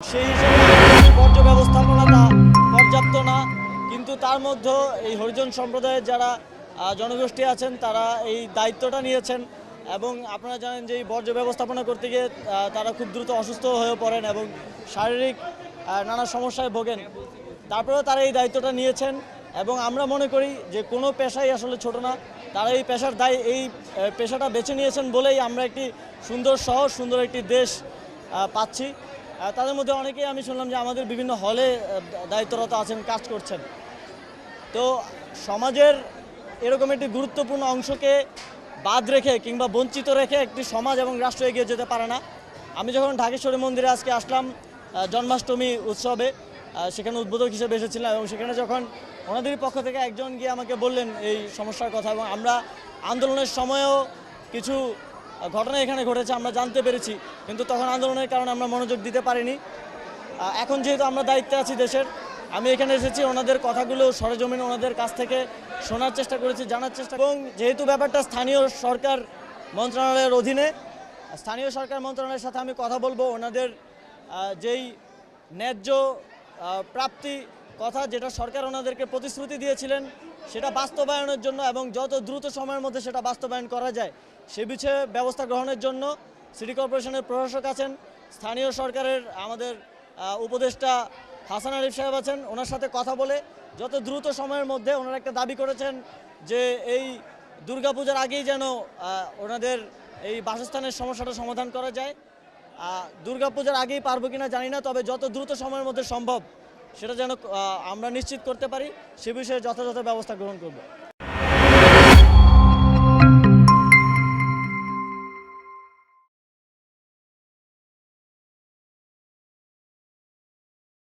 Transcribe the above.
সেই হিসেবে বর্জ্য ব্যবস্থাপনাটা পর্যাপ্ত না, কিন্তু তার মধ্যেও এই হরিজন সম্প্রদায়ের যারা জনগোষ্ঠী আছেন, তারা এই দায়িত্বটা নিয়েছেন এবং আপনারা জানেন যে এই বর্জ্য ব্যবস্থাপনা করতে গিয়ে তারা খুব দ্রুত অসুস্থ হয়ে পড়েন এবং শারীরিক নানা সমস্যায় ভোগেন। তারপরেও তারা এই দায়িত্বটা নিয়েছেন এবং আমরা মনে করি যে কোনো পেশাই আসলে ছোট না, তারা এই পেশার দায়, এই পেশাটা বেছে নিয়েছেন বলেই আমরা একটি সুন্দর শহর, সুন্দর একটি দেশ পাচ্ছি। তাদের মধ্যে অনেকেই আমি শুনলাম যে আমাদের বিভিন্ন হলে দায়িত্বরত আছেন, কাজ করছেন। তো সমাজের এরকম একটি গুরুত্বপূর্ণ অংশকে বাদ রেখে কিংবা বঞ্চিত রেখে একটি সমাজ এবং রাষ্ট্র এগিয়ে যেতে পারে না। আমি যখন ঢাকেশ্বরী মন্দিরে আজকে আসলাম জন্মাষ্টমী উৎসবে সেখানে উদ্বোধক হিসেবে এসেছিলাম এবং সেখানে যখন ওনাদের পক্ষ থেকে একজন গিয়ে আমাকে বললেন এই সমস্যার কথা এবং আমরা আন্দোলনের সময়েও কিছু ঘটনা এখানে ঘটেছে, আমরা জানতে পেরেছি, কিন্তু তখন আন্দোলনের কারণে আমরা মনোযোগ দিতে পারিনি। এখন যেহেতু আমরা দায়িত্বে আছি দেশের, আমি এখানে এসেছি ওনাদের কথাগুলো সরেজমিনে ওনাদের কাছ থেকে শোনার চেষ্টা করেছি, জানার চেষ্টা এবং যেহেতু ব্যাপারটা স্থানীয় সরকার মন্ত্রণালয়ের অধীনে, স্থানীয় সরকার মন্ত্রণালয়ের সাথে আমি কথা বলব, ওনাদের যেই ন্যায্য প্রাপ্তি কথা যেটা সরকার ওনাদেরকে প্রতিশ্রুতি দিয়েছিলেন, সেটা বাস্তবায়নের জন্য এবং যত দ্রুত সময়ের মধ্যে সেটা বাস্তবায়ন করা যায়, সে বিষয়ে ব্যবস্থা গ্রহণের জন্য সিটি কর্পোরেশনের প্রশাসক আছেন, স্থানীয় সরকারের আমাদের উপদেষ্টা হাসান আরিফ সাহেব আছেন, ওনার সাথে কথা বলে যত দ্রুত সময়ের মধ্যে ওনারা একটা দাবি করেছেন যে এই দুর্গাপূজার আগেই যেন ওনাদের এই বাসস্থানের সমস্যাটা সমাধান করা যায়। দুর্গাপূজার আগেই পারব কিনা জানি না, তবে যত দ্রুত সময়ের মধ্যে সম্ভব সেটা যেন আমরা নিশ্চিত করতে পারি সে বিষয়ে যথাযথ ব্যবস্থা গ্রহণ করব।